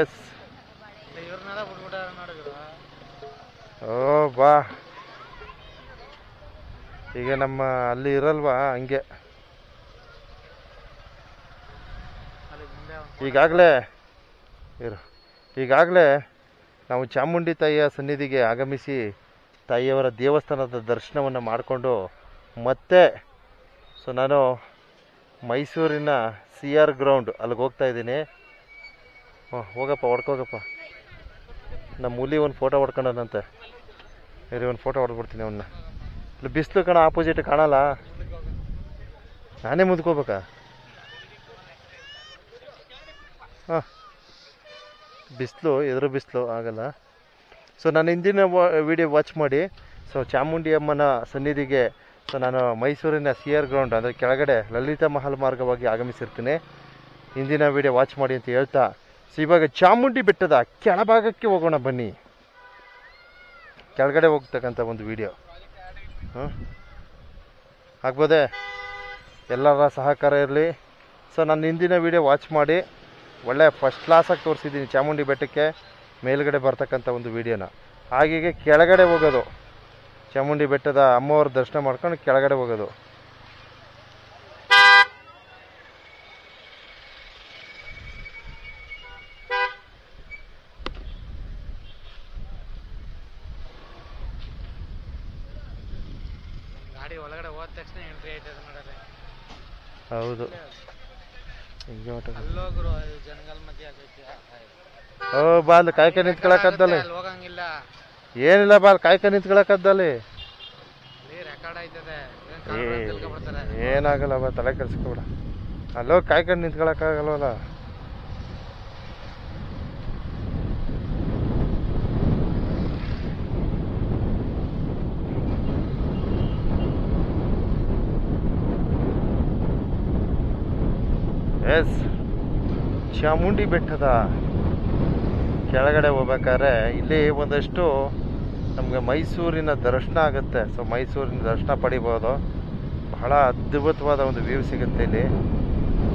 S. ಓ ಬಾ. ಈಗ ನಮ್ಮ ಅಲ್ಲಿ ಇರಲ್ವಾ ಹಂಗೆ. ಈಗಾಗಲೇ ಇರು. ಈಗಾಗಲೇ ನಾವು ಚಾಮುಂಡಿ ತಾಯಿಯ ಸನ್ನಿಧಿಗೆ ಆಗಮಿಸಿ ತಾಯಿಯವರ ದೇವಸ್ಥಾನದ ದರ್ಶನವನ್ನು ಮಾಡಿಕೊಂಡು ಮತ್ತೆ ಸೊ ನಾನು ಮೈಸೂರಿನ ಸಿ ಆರ್ ಗ್ರೌಂಡ್ ಅಲ್ಲಿಗೆ ಹೋಗ್ತಾ ಇದ್ದೀನಿ. ಹ್ಞೂ ಹೋಗಪ್ಪ, ಹೊಡ್ಕೋಗಪ್ಪ. ನಮ್ಮ ಹುಲಿ ಒಂದು ಫೋಟೋ ಹೊಡ್ಕೊಂಡನಂತೆ. ಇರಿ, ಒಂದು ಫೋಟೋ ಹೊಡ್ಬಿಡ್ತೀನಿ ಅವನ್ನ ಇಲ್ಲಿ ಬಿಸಿಲು ಕಣ ಆಪೋಸಿಟ್ ಕಾಣಲ್ಲ. ನಾನೇ ಮುದ್ಕೋಬೇಕಾ? ಹಾಂ. ಬಿಸಿಲು, ಎದುರು ಬಿಸಿಲು ಆಗಲ್ಲ. ಸೊ ನಾನು ಹಿಂದಿನ ವಿಡಿಯೋ ವಾಚ್ ಮಾಡಿ ಸೊ ಚಾಮುಂಡಿ ಅಮ್ಮನ ಸನ್ನಿಧಿಗೆ ಸೊ ನಾನು ಮೈಸೂರಿನ ಸಿ ಆರ್ ಗ್ರೌಂಡ್ ಅಂದರೆ ಕೆಳಗಡೆ ಲಲಿತಾ ಮಹಲ್ ಮಾರ್ಗವಾಗಿ ಆಗಮಿಸಿರ್ತೀನಿ. ಹಿಂದಿನ ವಿಡಿಯೋ ವಾಚ್ ಮಾಡಿ ಅಂತ ಹೇಳ್ತಾ ಸೊ ಇವಾಗ ಚಾಮುಂಡಿ ಬೆಟ್ಟದ ಕೆಳಭಾಗಕ್ಕೆ ಹೋಗೋಣ ಬನ್ನಿ. ಕೆಳಗಡೆ ಹೋಗ್ತಕ್ಕಂಥ ಒಂದು ವಿಡಿಯೋ ಹಾಂ? ಆಗ್ಬೋದೆ? ಎಲ್ಲರ ಸಹಕಾರ ಇರಲಿ. ಸೊ ನಾನು ಹಿಂದಿನ ವಿಡಿಯೋ ವಾಚ್ ಮಾಡಿ ಒಳ್ಳೆ ಫಸ್ಟ್ ಕ್ಲಾಸಾಗಿ ತೋರಿಸಿದ್ದೀನಿ ಚಾಮುಂಡಿ ಬೆಟ್ಟಕ್ಕೆ ಮೇಲುಗಡೆ ಬರ್ತಕ್ಕಂಥ ಒಂದು ವಿಡಿಯೋನ ಹಾಗೆ ಕೆಳಗಡೆ ಹೋಗೋದು. ಚಾಮುಂಡಿ ಬೆಟ್ಟದ ಅಮ್ಮವ್ರ ದರ್ಶನ ಮಾಡ್ಕೊಂಡು ಕೆಳಗಡೆ ಹೋಗೋದು ಗಾಡಿ ಒಳಗಡೆ ಹೋದ ತಕ್ಷಣ ಎಂಟ್ರಿ ಐತೆ ನೋಡಲ್ಲ ಹೌದು. ಹಿಂಗೆ ಹೊರ್ಟೋಗೋದು. ಅಲ್ಲೋಗ್ರು ಜನಗಲ್ ಮಧ್ಯೆ ಆಗೈತಿ. ಓ ಬಾಲ್ ಕಾಯ್ಕ ನಿಂತ್ಕೊಳಕದ್ದಲ್ಲಿ ಅಲ್ಲಿ ಹೋಗಂಗಿಲ್ಲ. ಏನಿಲ್ಲ ಬಾಲ್ ಕಾಯ್ಕ ನಿಂತ್ಕೊಳಕದ್ದಲ್ಲಿ ಅಲ್ಲಿ ರೆಕಾರ್ಡ್ ಆಯ್ತದೆ. ಏನ್. ಏನಾಗಲ್ಲ ಬಾ ತಲೆ ಕೆಲ್ಸಕ್ಕೆ ಬಿಡ ಅಲ್ಲೋಗಿ ಕಾಯ್ಕೊಂಡು ನಿಂತ್ಕೊಳಕ್ಕಾಗಲ್ವಲ್ಲ ಎಸ್. ಚಾಮುಂಡಿ ಬೆಟ್ಟದ ಕೆಳಗಡೆ ಹೋಗ್ಬೇಕಾದ್ರೆ ಇಲ್ಲಿ ಒಂದಷ್ಟು ನಮಗೆ ಮೈಸೂರಿನ ದರ್ಶನ ಆಗುತ್ತೆ. ಸೊ ಮೈಸೂರಿನ ದರ್ಶನ ಪಡಿಬೋದು. ಬಹಳ ಅದ್ಭುತವಾದ ಒಂದು ವ್ಯೂ ಸಿಗುತ್ತೆ ಇಲ್ಲಿ.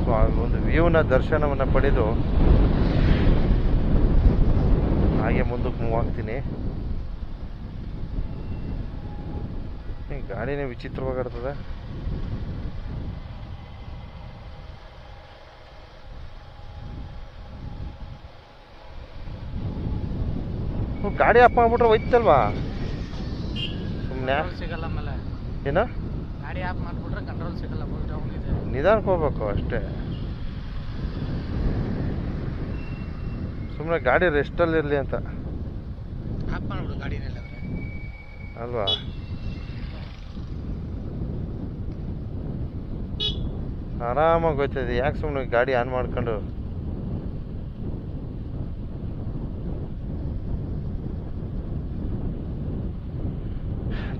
ಸೊ ಆ ಒಂದು ವ್ಯೂನ ದರ್ಶನವನ್ನು ಪಡೆದು ಹಾಗೆ ಮುಂದಕ್ಕೆ ಮೂವ್ ಆಗ್ತೀನಿ. ಗಾಡಿನೇ ವಿಚಿತ್ರವಾಗಿರ್ತದೆ. ಗಾಡಿ ಆಫ್ ಮಾಡ್ಬಿಟ್ರೆ ಹೋಯ್ತಲ್ವಾ? ಸುಮ್ಮನೆ ಸಿಗಲ್ಲ ಆಮೇಲೆ. ಏನ? ಗಾಡಿ ಆಫ್ ಮಾಡಿಬಿಟ್ರೆ ಕಂಟ್ರೋಲ್ ಸಿಗಲ್ಲ ಫುಲ್ ಡೌನ್ ಇದೆ. ನಿಧಾನಕ್ಕೆ ಹೋಗ್ಬೇಕು ಅಷ್ಟೇ. ಸುಮ್ಮನೆ ಗಾಡಿ ರೆಸ್ಟಲ್ಲಿ ಇರಲಿ ಅಂತ. ಆಫ್ ಮಾಡ್ಬಿಡು ಗಾಡಿನೆಲ್ಲ ಅಲ್ವಾ? ಆರಾಮಾಗಿ ಹೋಯ್ತದೆ ಯಾಕೆ ಸುಮ್ಮನೆ ಗಾಡಿ ಆನ್ ಮಾಡ್ಕೊಂಡು?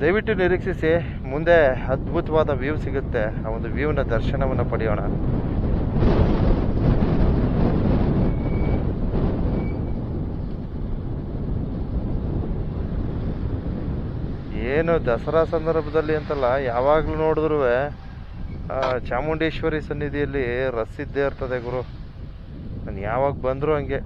ದಯವಿಟ್ಟು ನಿರೀಕ್ಷಿಸಿ, ಮುಂದೆ ಅದ್ಭುತವಾದ ವ್ಯೂ ಸಿಗುತ್ತೆ. ಆ ಒಂದು ವ್ಯೂನ ದರ್ಶನವನ್ನು ಪಡೆಯೋಣ. ಏನು ದಸರಾ ಸಂದರ್ಭದಲ್ಲಿ ಅಂತಲ್ಲ, ಯಾವಾಗಲೂ ನೋಡಿದ್ರು ಚಾಮುಂಡೇಶ್ವರಿ ಸನ್ನಿಧಿಯಲ್ಲಿ ರಸ್ ಇದ್ದೇ ಇರ್ತದೆ ಗುರು. ನಾನು ಯಾವಾಗ ಬಂದರೂ ಹಂಗೆ.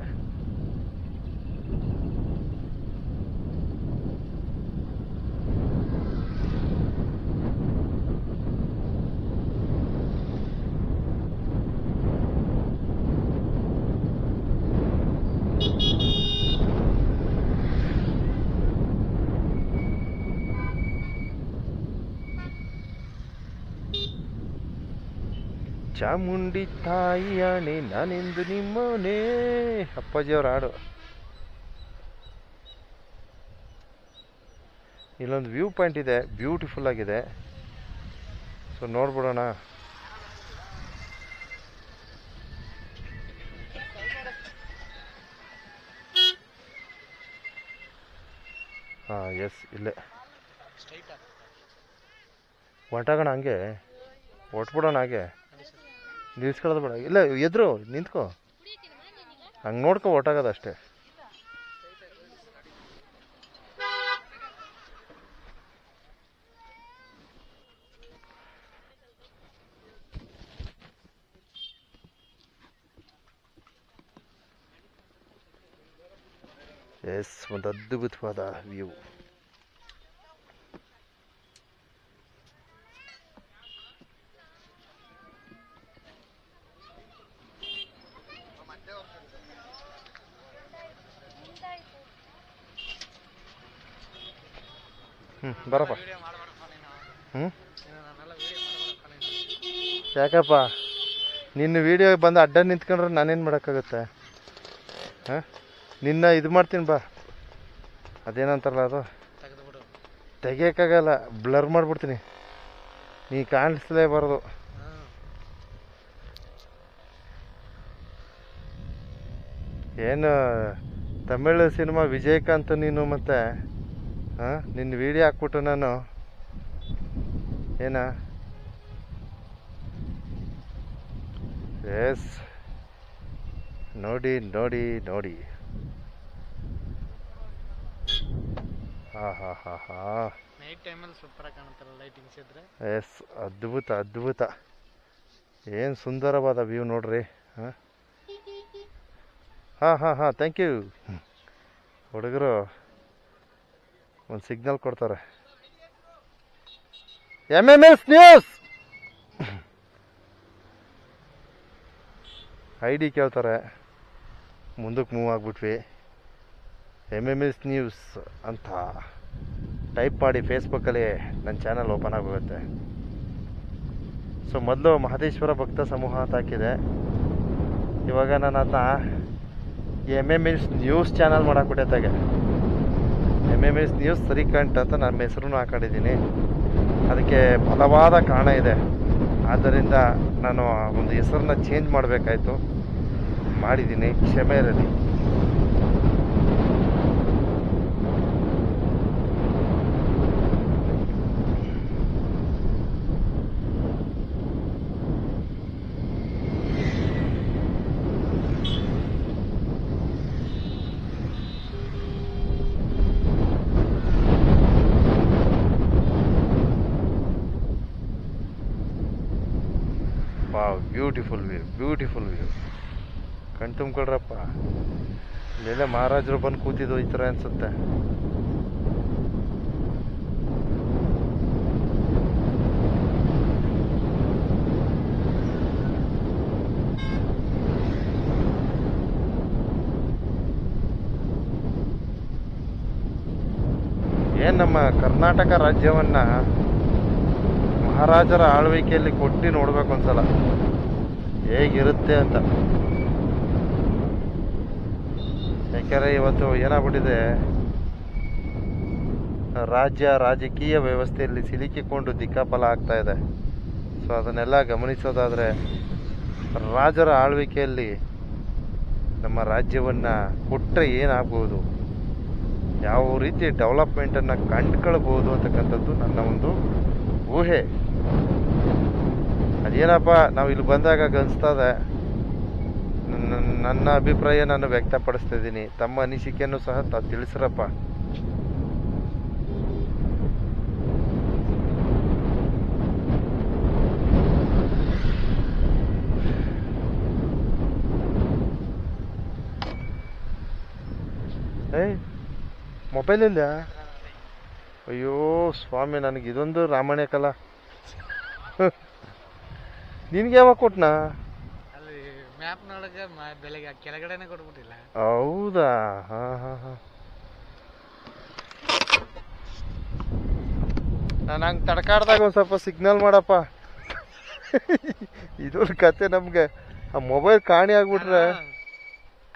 ಚಾಮುಂಡಿ ತಾಯಿ ಅಣೆ ನಾನೆಂದು ನಿಮ್ಮನೇ ಅಪ್ಪಾಜಿಯವ್ರ ಹಾಡು. ಇಲ್ಲೊಂದು ವ್ಯೂ ಪಾಯಿಂಟ್ ಇದೆ ಬ್ಯೂಟಿಫುಲ್ ಆಗಿದೆ. ಸೊ ನೋಡ್ಬಿಡೋಣ. ಹಾಂ ಎಸ್ ಇಲ್ಲೇ. ಹೊಟ್ಟಾಗೋಣ ಹೊಂಟಾಗೋಣ ಹಂಗೆ. ಹೊಟ್ಬಿಡೋಣ ಹಾಗೆ. ನಿಲ್ಸ್ಕೊಳ್ಳೋದು ಬೇಡ. ಇಲ್ಲ ಎದ್ರು ನಿಂತ್ಕೋ. ಹಂಗೆ ನೋಡ್ಕೊ ಒಟ್ಟಾಗದ ಅಷ್ಟೇ. ಎಸ್ ಒಂದು ಅದ್ಭುತವಾದ ವ್ಯೂ ಹ್ಞೂ ಬರಪ್ಪ. ಹ್ಞೂ ಯಾಕಪ್ಪ? ನಿನ್ನ ವೀಡಿಯೋ ಬಂದು ಅಡ್ಡ ನಿಂತ್ಕೊಂಡ್ರೆ ನಾನೇನು ಮಾಡೋಕ್ಕಾಗುತ್ತೆ? ಹಾಂ? ನಿನ್ನ ಇದು ಮಾಡ್ತೀನಿ ಬಾ. ಅದೇನಂತಾರಲ್ಲ ಅದು? ತೆಗಿಯೋಕ್ಕಾಗಲ್ಲ ಬ್ಲರ್ ಮಾಡಿಬಿಡ್ತೀನಿ. ನೀ ಕಾಣಿಸ್ಲೇಬಾರ್ದು ಏನು ತಮಿಳು ಸಿನಿಮಾ ವಿಜಯಕಾಂತ್ ನೀನು ಮತ್ತೆ ನಿನ್ನ ವಿಡಿಯೋ ಹಾಕ್ಬಿಟ್ಟು ನಾನು ಏನ? ಎಸ್ ನೋಡಿ ನೋಡಿ ನೋಡಿ. ಹಾ ಹಾ ಹಾ ಹಾ. ನೈಟ್ ಟೈಮಲ್ಲಿ ಸೂಪರಾಗಿ ಕಾಣುತ್ತಲ್ಲ ಲೈಟಿಂಗ್ಸ್ ಇದ್ರೆ? ಎಸ್ ಅದ್ಭುತ ಅದ್ಭುತ. ಏನು ಸುಂದರವಾದ ವ್ಯೂ ನೋಡ್ರಿ ಹಾಂ ಹಾಂ ಹಾಂ ಹಾಂ ಥ್ಯಾಂಕ್ ಯು ಹುಡುಗರು ಒಂದು ಸಿಗ್ನಲ್ ಕೊಡ್ತಾರೆ. M M S news I D ಕೇಳ್ತಾರೆ. ಮುಂದಕ್ಕೆ ಮೂವ್ ಆಗಿಬಿಟ್ವಿ. ಎಂ ಎಂ ಎಸ್ ನ್ಯೂಸ್ ಅಂತ ಟೈಪ್ ಮಾಡಿ ಫೇಸ್ಬುಕ್ಕಲ್ಲಿ ನನ್ನ ಚಾನಲ್ ಓಪನ್ ಆಗೋಗುತ್ತೆ. ಸೊ ಮೊದಲು ಮಹದೇಶ್ವರ ಭಕ್ತ ಸಮೂಹ ಅಂತ ಹಾಕಿದೆ. ಇವಾಗ ನಾನು ಅದನ್ನ M M S news channel ಮಾಡಾಕ್ಬಿಟ್ಟೆತ್ತಾಗೆ M M S news Srikanth ಅಂತ ನನ್ನ ಹೆಸರು ಹಾಕೊಂಡಿದ್ದೀನಿ. ಅದಕ್ಕೆ ಬಲವಾದ ಕಾರಣ ಇದೆ. ಆದ್ದರಿಂದ ನಾನು ಒಂದು ಹೆಸರನ್ನ ಚೇಂಜ್ ಮಾಡಬೇಕಾಯ್ತು. ಮಾಡಿದ್ದೀನಿ. ಕ್ಷಮೆ ಇರಲಿ wow beautiful view beautiful view ಕಣ್ ತುಂಬ್ಕೊಳ್ರಪ್ಪ. ಇಲ್ಲೆಲ್ಲ ಮಹಾರಾಜರು ಬಂದು ಕೂತಿದ್ದು ಈ ಥರ ಅನ್ಸುತ್ತೆ. ಏನು ನಮ್ಮ ಕರ್ನಾಟಕ ರಾಜ್ಯವನ್ನ ಮಹಾರಾಜರ ಆಳ್ವಿಕೆಯಲ್ಲಿ ಕೊಟ್ಟು ನೋಡ್ಬೇಕು ಒಂದ್ಸಲ. ಹೇಗಿರುತ್ತೆ ಅಂತ. ಯಾಕೆಂದರೆ ಇವತ್ತು ಏನಾಗ್ಬಿಟ್ಟಿದೆ? ರಾಜ್ಯ ರಾಜಕೀಯ ವ್ಯವಸ್ಥೆಯಲ್ಲಿ ಸಿಲುಕಿಕೊಂಡು ದಿಕ್ಕಾಫಲ ಆಗ್ತಾ ಇದೆ. ಸೊ ಅದನ್ನೆಲ್ಲ ಗಮನಿಸೋದಾದರೆ ರಾಜರ ಆಳ್ವಿಕೆಯಲ್ಲಿ ನಮ್ಮ ರಾಜ್ಯವನ್ನು ಕೊಟ್ಟರೆ ಏನಾಗ್ಬೋದು? ಯಾವ ರೀತಿ ಡೆವಲಪ್ಮೆಂಟನ್ನು ಕಂಡ್ಕೊಳ್ಬೋದು ಅಂತಕ್ಕಂಥದ್ದು ನನ್ನ ಒಂದು ಊಹೆ. ಅದೇನಪ್ಪ, ನಾವು ಇಲ್ಲಿ ಬಂದಾಗ ಅನಿಸ್ತದೆ ನನ್ನ- ಅಭಿಪ್ರಾಯ ನಾನು ವ್ಯಕ್ತಪಡಿಸ್ತಿದ್ದೀನಿ. ತಮ್ಮ ಅನಿಸಿಕೆಯನ್ನು ಸಹ ತಾವು ತಿಳಿಸ್ರಪ್ಪ. ಏಯ್ ಮೊಬೈಲ್ ಇಲ್ಲ ಅಯ್ಯೋ, ಸ್ವಾಮಿ, ನನಗೆ ಇದೊಂದು ರಾಮಾಯಣ ಕಲ. ನಿನ್ಗೆ ಯಾವಾಗ ಕೊಟ್ನಾ? ಅಲ್ಲಿ ಮ್ಯಾಪ್ ನೋಡಕ್ಕೆ ಮ- ಬೆಳಗ್ಗೆ ಕೆಳಗಡೆನೆ ಕೊಟ್ಬಿಟ್ಟಿಲ್ಲ. ಹೌದಾ? ಹಾ ಹಾ ಹಾ. ನಾನು ಹಂಗೆ ತಡ್ಕಾಡ್ದಾಗ ಒಂದು ಸ್ವಲ್ಪ ಸಿಗ್ನಲ್ ಮಾಡಪ್ಪ. ಇದೊಂದು ಕತೆ ನಮ್ಗೆ. ಆ ಮೊಬೈಲ್ ಕಾಣಿ ಆಗ್ಬಿಟ್ರೆ. ನಾನು-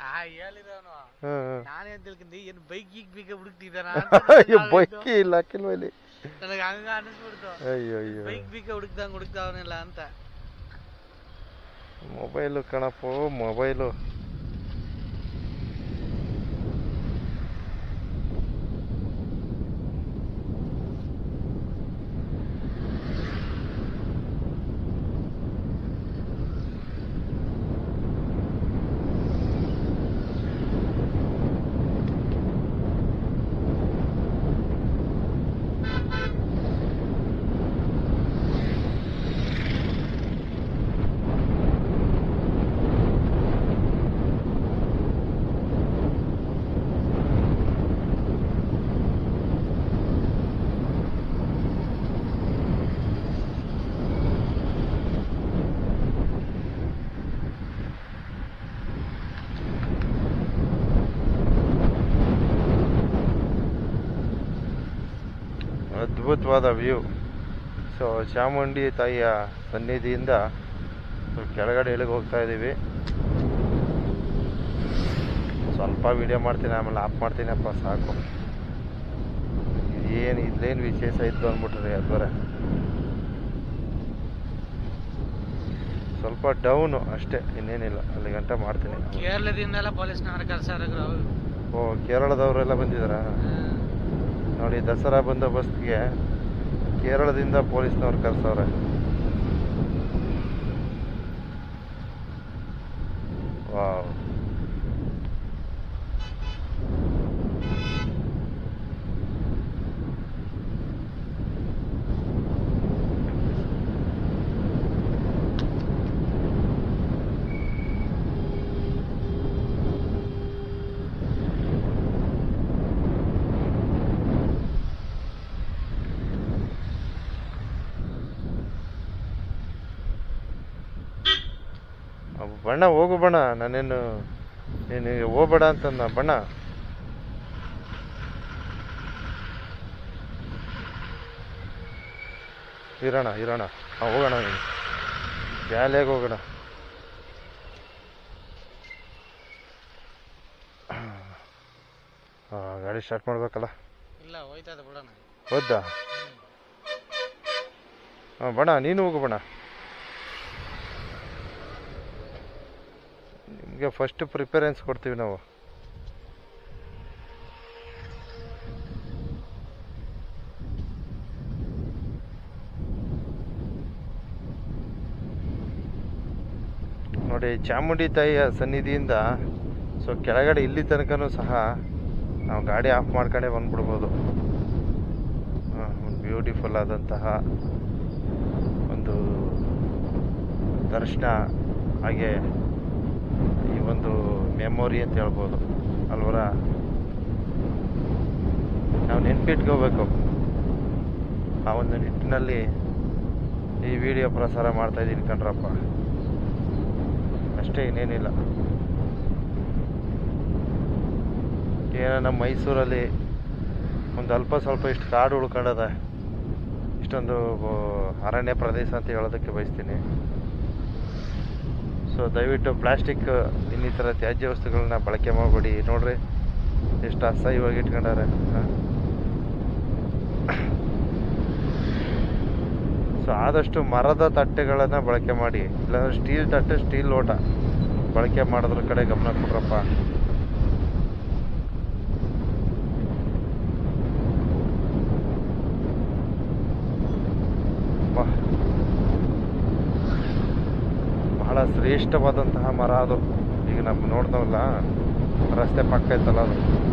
ಆ ಹೇಳಿದವನು. ಹ್ಮ್ ಹ್ಮ್. ನಾನೇನ್ ತಿಳ್ಕೊಂಡಿ ಏನ್ ಬೈಕ್ ಈಗ ಬೀಗ ಹುಡುಕ್ತಿದ್ದಾನ ಅಯ್ಯೋ ಬೈಕಿ ಇಲ್ಲ ಹಾಕಿಲ್ವಲ್ಲಿ ನನಗೆ ಹಂಗ ಅನಿಸ್ಬಿಡ್ತು. ಅಯ್ಯೋ ಅಯ್ಯೋ ಬೈಕ್ ಬೀಗ ಹುಡುಕ್ದಂಗ್ ಹುಡುಕ್ತಾವನಿಲ್ಲ ಅಂತ. ಮೊಬೈಲು ಕಣಪ್ಪ ಮೊಬೈಲು ಅದ್ಭುತವಾದ ವ್ಯೂ ಸೊ ಚಾಮುಂಡಿ ತಾಯಿಯ ಸನ್ನಿಧಿಯಿಂದ ಕೆಳಗಡೆ ಇಳಿಗೆ ಹೋಗ್ತಾ ಇದ್ದೀವಿ? ಸ್ವಲ್ಪ ವಿಡಿಯೋ ಮಾಡ್ತೀನಿ ಆಮೇಲೆ ಆಫ್ ಮಾಡ್ತೀನಪ್ಪ ಸಾಕು. ಏನು ಇಲ್ಲೇನು ವಿಶೇಷ ಇತ್ತು ಅಂದ್ಬಿಟ್ರಿ ಅದ್ವರ. ಸ್ವಲ್ಪ ಡೌನು ಅಷ್ಟೇ ಇನ್ನೇನಿಲ್ಲ. ಅಲ್ಲಿ ಗಂಟ ಮಾಡ್ತೀನಿ. ಕೇರಳದಿಂದೆಲ್ಲ ಓ ಕೇರಳದವರೆಲ್ಲ ಬಂದಿದ್ದಾರಾ? ನೋಡಿ ದಸರಾ ಬಂದೋಬಸ್ತ್ಗೆ ಕೇರಳದಿಂದ ಪೊಲೀಸ್ನವ್ರು ಕರ್ಸವ್ರೆ. ವಾವ್. ಬಣ್ಣ ಹೋಗು ಬಣ್ಣ ನಾನೇನು ನೀನು ಹೋಗ್ಬೇಡ ಅಂತಂದ ಬಣ್ಣ. ಇರೋಣ ಇರೋಣ. ಹಾಂ ಹೋಗೋಣ ನೀನು. ಜಾಲಿಯಾಗಿ ಹೋಗೋಣ. ಹಾಂ ಗಾಡಿ ಸ್ಟಾರ್ಟ್ ಮಾಡ್ಬೇಕಲ್ಲ? ಇಲ್ಲ ಹೋಯ್ತದ ಬಿಡೋಣ. ಹೌದಾ ಹಾಂ ಬಣ್ಣ ನೀನು ಹೋಗು ಬಣ್ಣ. ನಿಮಗೆ ಫಸ್ಟ್ ಪ್ರಿಫರೆನ್ಸ್ ಕೊಡ್ತೀವಿ ನಾವು. ನೋಡಿ, ಚಾಮುಂಡಿ ತಾಯಿಯ ಸನ್ನಿಧಿಯಿಂದ ಸೊ ಕೆಳಗಡೆ ಇಲ್ಲಿ ತನಕನೂ ಸಹ ನಾವು ಗಾಡಿ ಆಫ್ ಮಾಡ್ಕೊಂಡೇ ಬಂದ್ಬಿಡ್ಬೋದು. ಒಂದು ಬ್ಯೂಟಿಫುಲ್ ಆದಂತಹ ಒಂದು ದರ್ಶನ ಹಾಗೆ ಈ ಒಂದು ಮೆಮೊರಿ ಅಂತ ಹೇಳ್ಬೋದು. ಅಲ್ವರ? ನಾವು ನೆನ್ಪಿಟ್ಕೋಬೇಕು. ಆ ಒಂದು ನಿಟ್ಟಿನಲ್ಲಿ ಈ ವಿಡಿಯೋ ಪ್ರಸಾರ ಮಾಡ್ತಾ ಇದ್ದೀನಿ ಕಣ್ರಪ್ಪ. ಅಷ್ಟೇ, ಇನ್ನೇನಿಲ್ಲ. ಏನೋ ನಮ್ಮ ಮೈಸೂರಲ್ಲಿ ಒಂದು ಅಲ್ಪ ಸ್ವಲ್ಪ ಇಷ್ಟು ಕಾಡು ಉಳ್ಕೊಂಡದ. ಇಷ್ಟೊಂದು ಅರಣ್ಯ ಪ್ರದೇಶ ಅಂತ ಹೇಳೋದಕ್ಕೆ ಬಯಸ್ತೀನಿ. ಸೊ ದಯವಿಟ್ಟು ಪ್ಲಾಸ್ಟಿಕ್, ಇನ್ನಿತರ ತ್ಯಾಜ್ಯ ವಸ್ತುಗಳನ್ನ ಬಳಕೆ ಮಾಡಬೇಡಿ. ನೋಡ್ರಿ, ಎಷ್ಟು ಅಸಹ್ಯವಾಗಿ ಇಟ್ಕೊಂಡಾರೆ ಸೊ ಆದಷ್ಟು ಮರದ ತಟ್ಟೆಗಳನ್ನು ಬಳಕೆ ಮಾಡಿ. ಇಲ್ಲಾಂದ್ರೆ ಸ್ಟೀಲ್ ತಟ್ಟೆ, ಸ್ಟೀಲ್ ಲೋಟ. ಬಳಕೆ ಮಾಡೋದ್ರ ಕಡೆ ಗಮನ ಕೊಡ್ರಪ್ಪ ಅಬ್ಬಾ. ಬಹಳ ಶ್ರೇಷ್ಠವಾದಂತಹ ಮರ ಅದು. ಈಗ ನಮ್ಗೆ ನೋಡ್ದವಲ್ಲ, ರಸ್ತೆ ಪಕ್ಕ ಇತ್ತಲ್ಲ ಅದು.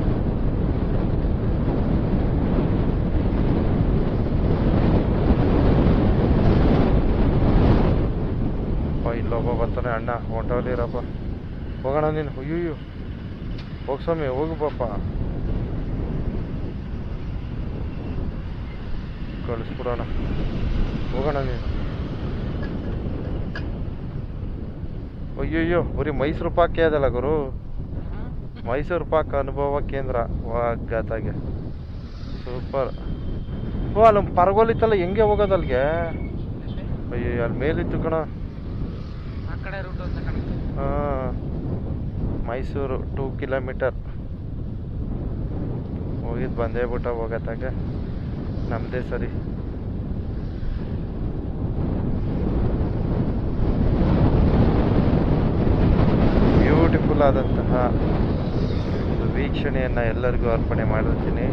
ಇಲ್ಲೊಬ್ಬ ಬರ್ತಾನೆ. ಅಣ್ಣ ಹೊಂಟವಲ್ಲಿರಪ್ಪ ಹೋಗೋಣ ನೀನು. ಅಯ್ಯೋ ಹೋಗ್ ಸ್ವಾಮಿ, ಹೋಗು ಪಾಪ. ಕಳಿಸ್ಬಿಡೋಣ. ಹೋಗೋಣ ನೀನು. ಅಯ್ಯಯ್ಯೋ ಬರೀ ಮೈಸೂರು ಪಾಕೇ ಅದಲ್ಲ ಗುರು. ಮೈಸೂರು ಪಾಕ್ ಅನುಭವ ಕೇಂದ್ರ ವಾಗತ್ತಾಗೆ ಸೂಪರ್. ಓ ಅಲ್ಲಿ ಪರಗೋಲಿತ್ತಲ್ಲ ಹೆಂಗೆ ಹೋಗೋದು ಅಲ್ಲಿಗೆ? ಅಯ್ಯೋ ಅಲ್ಲಿ ಮೇಲಿತ್ತು ಕಣ. ಹಾಂ. Mysuru two kilometre. ಹೋಗಿದ್ದು ಬಂದೇ ಬಿಟ್ಟ ಹೋಗತ್ತಾಗ. ನಮ್ಮದೇ ಸರಿ. ಬ್ಯೂಟಿಫುಲ್ ಆದಂತಹ ಒಂದು ವೀಕ್ಷಣೆಯನ್ನು ಎಲ್ಲರಿಗೂ ಅರ್ಪಣೆ ಮಾಡಿರ್ತೀನಿ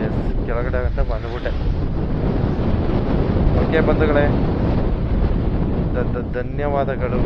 ಎಸ್ ಕೆಳಗಡೆ ಅಂತ ಬಂದ್ಬಿಟ್ಟೆ. ಓಕೆ ಬಂಧುಗಳೇ ಧನ್ಯವಾದಗಳು.